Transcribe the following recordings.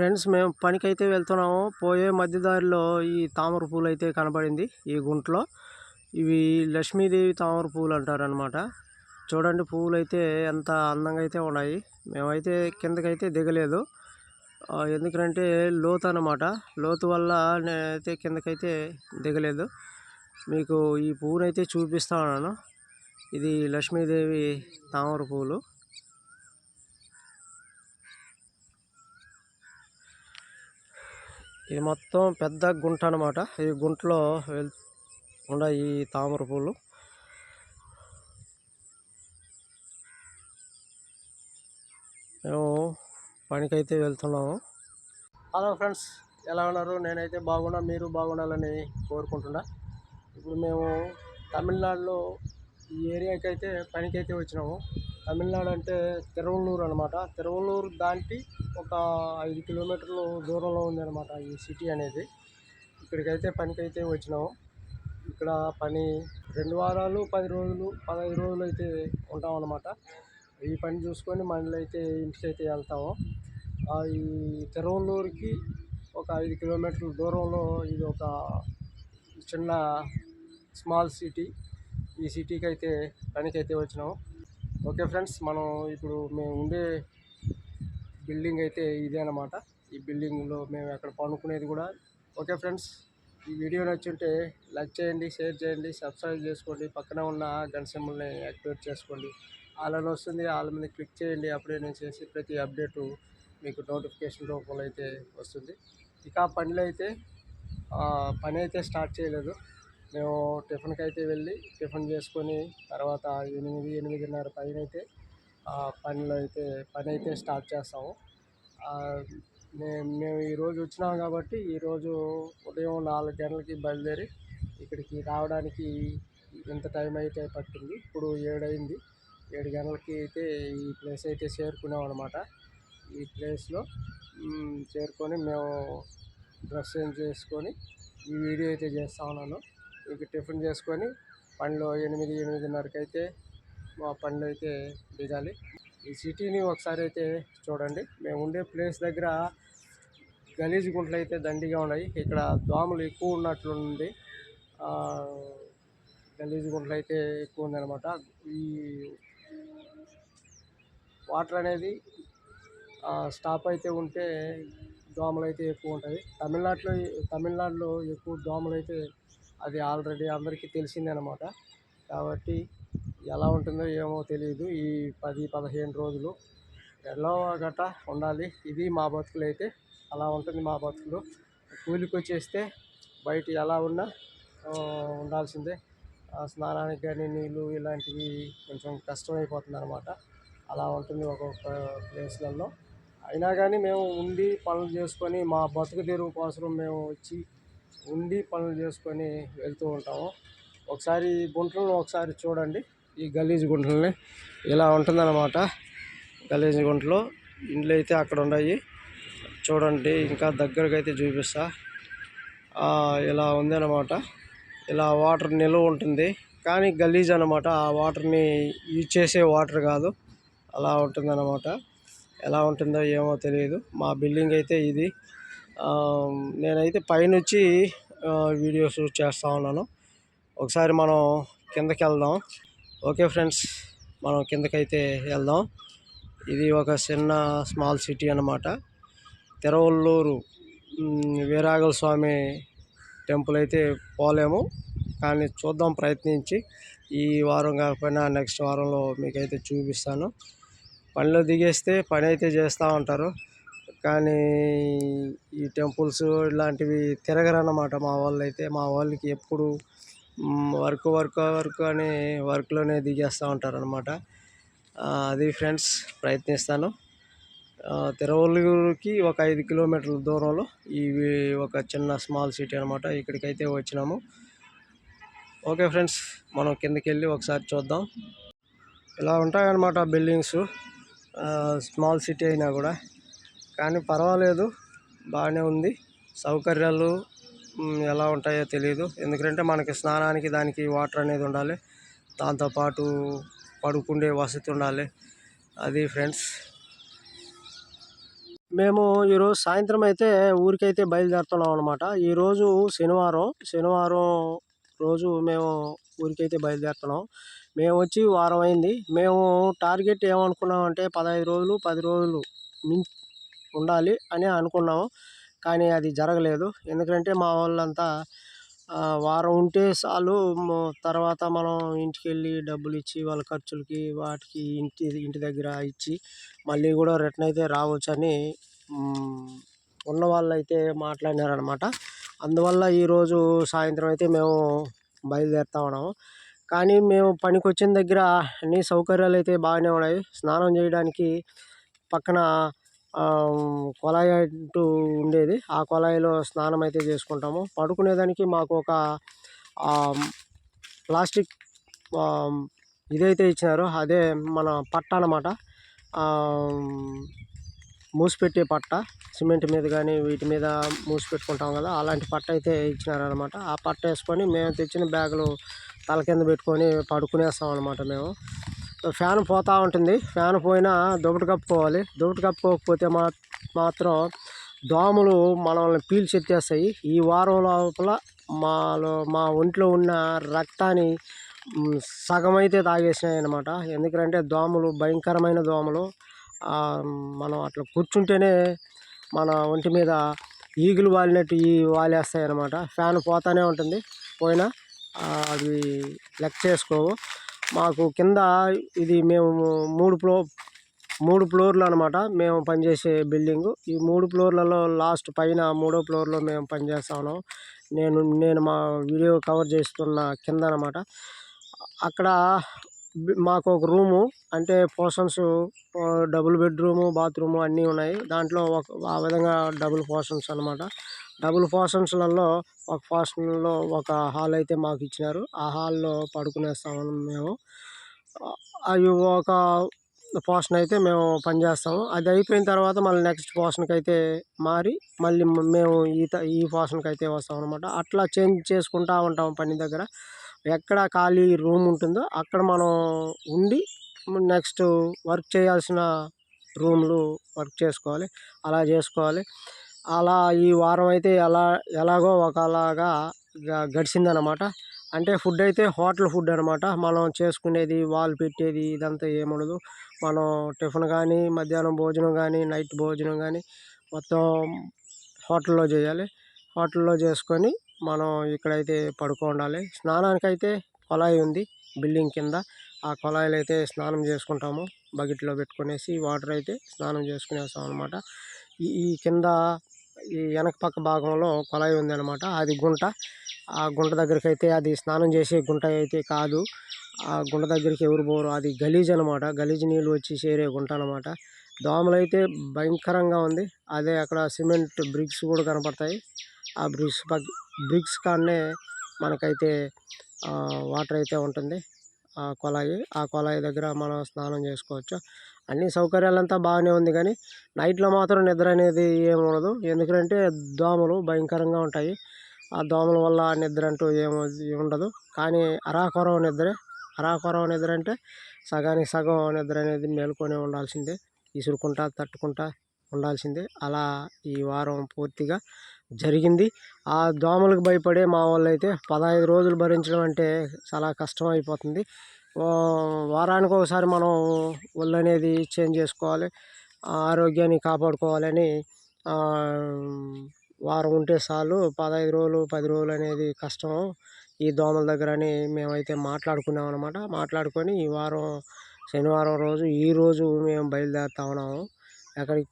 Friends మేము పనికైతే వెళ్తున్నాము. పోయే మధ్య దారిలో ఈ తామర పూలు అయితే కనబడింది ఈ గుంటలో. ఇవి లక్ష్మీదేవి తామర పూలు అంటారనమాట చూడండి పువ్వులు అయితే ఎంత అందంగా అయితే ఉన్నాయి. మేమైతే కిందకైతే దిగలేదు. ఎందుకంటే లోతు అనమాట లోతు వల్ల నేనైతే కిందకైతే దిగలేదు. మీకు ఈ పువ్వునైతే చూపిస్తా ఉన్నాను. ఇది లక్ష్మీదేవి తామర పువ్వులు ఇది మొత్తం పెద్ద గుంట అనమాట ఈ గుంటలో వెల్ ఉన్నాయి ఈ తామర పూలు. మేము పనికైతే వెళ్తున్నాము. హలో ఫ్రెండ్స్ ఎలా ఉన్నారు? నేనైతే బాగున్నా మీరు బాగుండాలని కోరుకుంటున్నా. ఇప్పుడు మేము తమిళనాడులో ఈ ఏరియాకి అయితే పనికైతే వచ్చినాము. తమిళనాడు అంటే తిరువల్లూరు అనమాట తిరువల్లూరు దాటి ఒక ఐదు కిలోమీటర్లు దూరంలో ఉంది అనమాట ఈ సిటీ అనేది. ఇక్కడికైతే పనికైతే వచ్చినాము. ఇక్కడ పని రెండు వారాలు పది రోజులు పదహైదు రోజులు అయితే ఉంటాం అనమాట ఈ పని చూసుకొని మళ్ళీ అయితే ఇంటికి అయితే వెళ్తాము. ఈ తిరువల్లూరుకి ఒక ఐదు కిలోమీటర్ల దూరంలో ఇది ఒక చిన్న స్మాల్ సిటీ. ఈ సిటీకి అయితే పనికైతే వచ్చినాము. ఓకే ఫ్రెండ్స్ మనం ఇప్పుడు మేము ఉండే బిల్డింగ్ అయితే ఇదే అనమాట ఈ బిల్డింగ్లో మేము ఎక్కడ పనుకునేది కూడా ఓకే ఫ్రెండ్స్. ఈ వీడియో నచ్చుంటే లైక్ చేయండి షేర్ చేయండి సబ్స్క్రైబ్ చేసుకోండి పక్కన ఉన్న గంట సింబల్ని యాక్టివేట్ చేసుకోండి. వాళ్ళని వస్తుంది వాళ్ళ మీద క్లిక్ చేయండి అప్పుడే నేను చేసి ప్రతి అప్డేటు మీకు నోటిఫికేషన్ రూపంలో అయితే వస్తుంది. ఇక పనులు పనిలో అయితే పని అయితే స్టార్ట్ చేయలేదు. మేము టిఫిన్కి అయితే వెళ్ళి టిఫిన్ చేసుకొని తర్వాత ఎనిమిది ఎనిమిదిన్నర పైన అయితే ఆ పనిలో అయితే పని అయితే స్టార్ట్ చేస్తాము. మేము మేము ఈరోజు వచ్చినాం కాబట్టి ఈరోజు ఉదయం నాలుగు గంటలకి బయలుదేరి ఇక్కడికి రావడానికి ఇంత టైం అయితే పట్టింది. ఇప్పుడు ఏడు అయింది ఏడు గంటలకి అయితే ఈ ప్లేస్ అయితే చేరుకున్నాం అనమాట ఈ ప్లేస్లో చేరుకొని మేము డ్రెస్ చేంజ్ చేసుకొని ఈ వీడియో అయితే చేస్తా ఉన్నాను. ఇక టిఫిన్ చేసుకొని పండ్లు ఎనిమిది ఎనిమిదిన్నరకి అయితే మా పండ్లు అయితే దిగాలి. ఈ సిటీని ఒకసారి అయితే చూడండి. మేము ఉండే ప్లేస్ దగ్గర గలీజ్ గుంటలు అయితే దండిగా ఉన్నాయి. ఇక్కడ దోమలు ఎక్కువ ఉన్నట్లుంది. ఆ, గలీజ్ గుంటలు అయితే ఎక్కువ ఉందన్నమాట. ఈ వాటర్ అనేది స్టాప్ అయితే ఉంటే దోమలు అయితే ఎక్కువ ఉంటాయి. తమిళనాడులో తమిళనాడులో ఎక్కువ దోమలు అయితే అది ఆల్రెడీ అందరికీ తెలిసిందే అనమాట కాబట్టి ఎలా ఉంటుందో ఏమో తెలియదు ఈ పది పదిహేను రోజులు ఎలా గట్ట ఉండాలి ఇది మా బతుకులు అయితే అలా ఉంటుంది మా బతుకులు. కూలికి వచ్చేస్తే బయట ఎలా ఉన్నా ఉండాల్సిందే. స్నానానికి కానీ నీళ్ళు ఇలాంటివి కొంచెం కష్టమైపోతుంది అనమాట అలా ఉంటుంది ఒక్కొక్క ప్లేస్లలో. అయినా కానీ మేము ఉండి పనులు చేసుకొని మా బతుకు తెరువు కోసం మేము వచ్చి ఉండి పనులు చేసుకొని వెళ్తూ ఉంటాము. ఒకసారి ఈ గుంటలను ఒకసారి చూడండి. ఈ గలీజ్ గుంటలని ఇలా ఉంటుందన్నమాట. గలీజ్ గుంటలు ఇండ్లు అయితే అక్కడ ఉన్నాయి. చూడండి ఇంకా దగ్గరకు అయితే చూపిస్తా. ఇలా ఉందన్నమాట. ఇలా వాటర్ నిల్వ ఉంటుంది. కానీ గలీజ్ అనమాట ఆ వాటర్ని యూజ్ చేసే వాటర్ కాదు. అలా ఉంటుందన్నమాట. ఎలా ఉంటుందో ఏమో తెలియదు. మా బిల్డింగ్ అయితే ఇది. నేనైతే పైనుంచి వీడియో షూట్ చేస్తూ ఉన్నాను. ఒకసారి మనం కిందకి వెళ్దాం ఓకే ఫ్రెండ్స్ మనం కిందకైతే వెళ్దాం. ఇది ఒక చిన్న స్మాల్ సిటీ అన్నమాట. తిరువల్లూరు వీరాగల స్వామి టెంపుల్ అయితే పోలేము. కానీ చూద్దాం ప్రయత్నించి. ఈ వారం కాకపోయినా నెక్స్ట్ వారంలో మీకైతే చూపిస్తాను. పనిలో దిగేస్తే పని అయితే చేస్తూ ఉంటారు. కానీ ఈ టెంపుల్స్ ఇలాంటివి తిరగరన్నమాట మా వాళ్ళైతే. మా వాళ్ళకి ఎప్పుడు వర్క్ వర్క్ వర్క్ అని వర్క్లోనే దిగేస్తూ ఉంటారనమాట అది ఫ్రెండ్స్ ప్రయత్నిస్తాను. తిరువల్లూరుకి ఒక ఐదు కిలోమీటర్ల దూరంలో ఇవి ఒక చిన్న స్మాల్ సిటీ అనమాట ఇక్కడికైతే వచ్చినాము. ఓకే ఫ్రెండ్స్ మనం కిందకి వెళ్ళి ఒకసారి చూద్దాం. ఇలా ఉంటాయన్నమాట బిల్డింగ్స్. స్మాల్ సిటీ అయినా కూడా. కానీ పర్వాలేదు. బాగానే ఉంది. సౌకర్యాలు ఎలా ఉంటాయో తెలియదు ఎందుకంటే మనకి స్నానానికి దానికి వాటర్ అనేది ఉండాలి. దాంతోపాటు పడుకుండే వసతి ఉండాలి. అది ఫ్రెండ్స్. మేము ఈరోజు సాయంత్రం అయితే ఊరికైతే బయలుదేరుతున్నాం అనమాట ఈరోజు శనివారం. శనివారం రోజు మేము ఊరికైతే బయలుదేరుతున్నాం. మేము వచ్చి వారం అయింది. మేము టార్గెట్ ఏమనుకున్నామంటే పదహైదు రోజులు పది రోజులు మిం ఉండాలి అని అనుకున్నాము. కానీ అది జరగలేదు. ఎందుకంటే మా వాళ్ళంతా వారం ఉంటే చాలు తర్వాత మనం ఇంటికి వెళ్ళి డబ్బులు ఇచ్చి వాళ్ళ ఖర్చులకి వాటికి ఇంటి ఇంటి దగ్గర ఇచ్చి మళ్ళీ కూడా రిటర్న్ అయితే రావచ్చని ఉన్న వాళ్ళైతే అయితే మాట్లాడినారనమాట అందువల్ల ఈరోజు సాయంత్రం అయితే మేము బయలుదేరుతా ఉన్నాము. కానీ మేము పనికి వచ్చిన దగ్గర అన్ని సౌకర్యాలు అయితే బాగానే ఉన్నాయి. స్నానం చేయడానికి పక్కన ఆ, కొలాయి అంటూ ఉండేది. ఆ కొలాయిలో స్నానం అయితే చేసుకుంటాము. పడుకునేదానికి మాకు ఒక ప్లాస్టిక్ ఇదైతే ఇచ్చినారో. అదే మన పట్ట అనమాట మూసిపెట్టే పట్ట. సిమెంట్ మీద కానీ వీటి మీద మూసి పెట్టుకుంటాం కదా అలాంటి పట్ట అయితే ఇచ్చినారనమాట ఆ పట్ట వేసుకొని మేము తెచ్చిన బ్యాగులు తల కింద పెట్టుకొని పడుకునేస్తాం అనమాట మేము. ఫ్యాన్ పోతూ ఉంటుంది. ఫ్యాన్ పోయినా దుప్పటి కప్పుకోవాలి. దుప్పటి కప్పుకోకపోతే మా మాత్రం దోమలు మనల్ని పీల్చెత్తేస్తాయి. ఈ వారం లోపల మాలో మా ఒంట్లో ఉన్న రక్తాన్ని సగమైతే సగం అయితే తాగేసినాయి అనమాట ఎందుకంటే దోమలు భయంకరమైన దోమలు మనం అట్లా కూర్చుంటేనే మన ఒంటి మీద ఈగులు వాలినట్టు ఈ వాలేస్తాయి అనమాట ఫ్యాన్ పోతానే ఉంటుంది. పోయినా అవి లెక్క చేసుకోవు. మాకు కింద ఇది మేము మూడు ఫ్లో మూడు ఫ్లోర్లు అనమాట మేము పనిచేసే బిల్డింగు. ఈ మూడు ఫ్లోర్లలో లాస్ట్ పైన మూడో ఫ్లోర్లో మేము పనిచేస్తాను నేను నేను మా వీడియో కవర్ చేస్తున్న కింద అనమాట అక్కడ మాకు ఒక రూము అంటే పోర్షన్స్ డబుల్ బెడ్రూము బాత్రూము అన్నీ ఉన్నాయి. దాంట్లో ఒక ఆ విధంగా డబుల్ పోర్షన్స్ అనమాట డబుల్ పోర్షన్స్లలో ఒక పోర్షన్లో ఒక హాల్ అయితే మాకు ఇచ్చినారు. ఆ హాల్లో పడుకునేస్తాము మేము. అవి ఒక పోర్షన్ అయితే మేము పనిచేస్తాము. అది అయిపోయిన తర్వాత మళ్ళీ నెక్స్ట్ పోర్షన్కి అయితే మారి మళ్ళీ మేము ఈ ఈ పోర్షన్కి అయితే వస్తాం అనమాట అట్లా చేంజ్ చేసుకుంటూ ఉంటాము పని దగ్గర. ఎక్కడ ఖాళీ రూమ్ ఉంటుందో అక్కడ మనం ఉండి నెక్స్ట్ వర్క్ చేయాల్సిన రూమ్లు వర్క్ చేసుకోవాలి అలా చేసుకోవాలి. అలా ఈ వారం అయితే ఎలా ఎలాగో ఒకలాగా గ- గడిచిందనమాట అంటే ఫుడ్ అయితే హోటల్ ఫుడ్ అనమాట మనం చేసుకునేది వాళ్ళు పెట్టేది ఇదంతా ఏముండదు. మనం టిఫిన్ కానీ మధ్యాహ్నం భోజనం కానీ నైట్ భోజనం కానీ మొత్తం హోటల్లో చేయాలి. హోటల్లో చేసుకొని మనం ఇక్కడైతే పడుకో ఉండాలి. స్నానానికైతే కొళాయి కొలాయి ఉంది. బిల్డింగ్ కింద ఆ కొలాయిలో అయితే స్నానం చేసుకుంటాము. బకెట్లో పెట్టుకునేసి వాటర్ అయితే స్నానం చేసుకునేస్తాం అనమాట ఈ ఈ కింద ఈ వెనక పక్క భాగంలో కొలాయి ఉంది అనమాట అది గుంట. ఆ గుంట దగ్గరికి అయితే అది స్నానం చేసే గుంట అయితే కాదు. ఆ గుంట దగ్గరికి ఎవరు పోరు. అది గలీజ్ అనమాట గలీజ్ నీళ్ళు వచ్చి చేరే గుంట అనమాట దోమలు అయితే భయంకరంగా ఉంది. అదే అక్కడ సిమెంట్ బ్రిక్స్ కూడా కనపడతాయి. ఆ బ్రిక్స్ పక్క బ్రిక్స్ కాడనే మనకైతే వాటర్ అయితే ఉంటుంది. ఆ కొలాయి ఆ కొలాయి దగ్గర మనం స్నానం చేసుకోవచ్చు. అన్ని సౌకర్యాలంతా బాగానే ఉంది కానీ నైట్లో మాత్రం నిద్ర అనేది ఏమి ఉండదు. ఎందుకంటే దోమలు భయంకరంగా ఉంటాయి. ఆ దోమల వల్ల నిద్ర అంటూ ఏమి ఉండదు. కానీ అరాకొరవ నిద్ర అరాకొరవ నిద్ర అంటే సగానికి సగం నిద్ర అనేది మేలుకొని ఉండాల్సిందే. విసురుకుంటా తట్టుకుంటా ఉండాల్సిందే. అలా ఈ వారం పూర్తిగా జరిగింది. ఆ దోమలకు భయపడే మా వాళ్ళు అయితే పదహైదు రోజులు భరించడం అంటే చాలా కష్టం అయిపోతుంది వారానికి ఒకసారి మనం ఒళ్ళు అనేది చేంజ్ చేసుకోవాలి. ఆరోగ్యాన్ని కాపాడుకోవాలని వారం ఉంటే చాలు పదహైదు రోజులు పది రోజులు అనేది కష్టం. ఈ దోమల దగ్గర అని మేమైతే మాట్లాడుకున్నాం అనమాట మాట్లాడుకొని ఈ వారం శనివారం రోజు ఈ రోజు మేము బయలుదేరుతా ఉన్నాము. ఎక్కడికి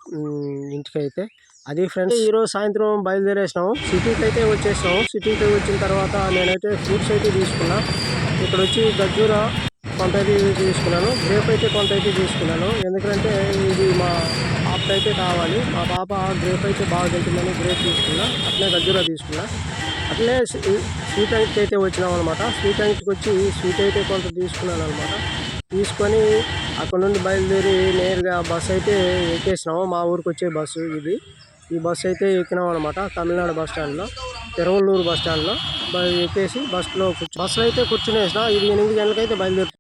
ఇంటికైతే అది ఫ్రెండ్స్ ఈరోజు సాయంత్రం బయలుదేరేసినాము సిటీకి అయితే వచ్చేసినాము సిటీకి వచ్చిన తర్వాత నేనైతే ఫ్రూట్స్ అయితే తీసుకున్నా. ఇక్కడ వచ్చి గజ్జూర కొంత అయితే తీసుకున్నాను. గ్రేప్ అయితే కొంత అయితే తీసుకున్నాను. ఎందుకంటే ఇది మా పాపకి అయితే కావాలి. మా పాప గ్రేప్ అయితే బాగా తింటుందని గ్రేప్ తీసుకున్నా. అట్లే గజ్జూర తీసుకున్నా. అట్లే స్వీట్ ఐట్కి అయితే వచ్చినాం అనమాట స్వీట్ ఐట్కి వచ్చి స్వీట్ అయితే కొంత తీసుకున్నాను అనమాట తీసుకొని అక్కడ నుండి బయలుదేరి నేరుగా బస్సు అయితే ఎక్కేసినాము. మా ఊరికి వచ్చే బస్సు ఇది. ఈ బస్సు అయితే ఎక్కినాం అనమాట తమిళనాడు బస్ స్టాండ్లో. తిరువల్లూరు బస్ స్టాండ్లో. ఎక్కేసి బస్సులో కూర్చు బస్సులో అయితే కూర్చునేసిన. ఇది ఎనిమిది గంటలకైతే బయలుదేరు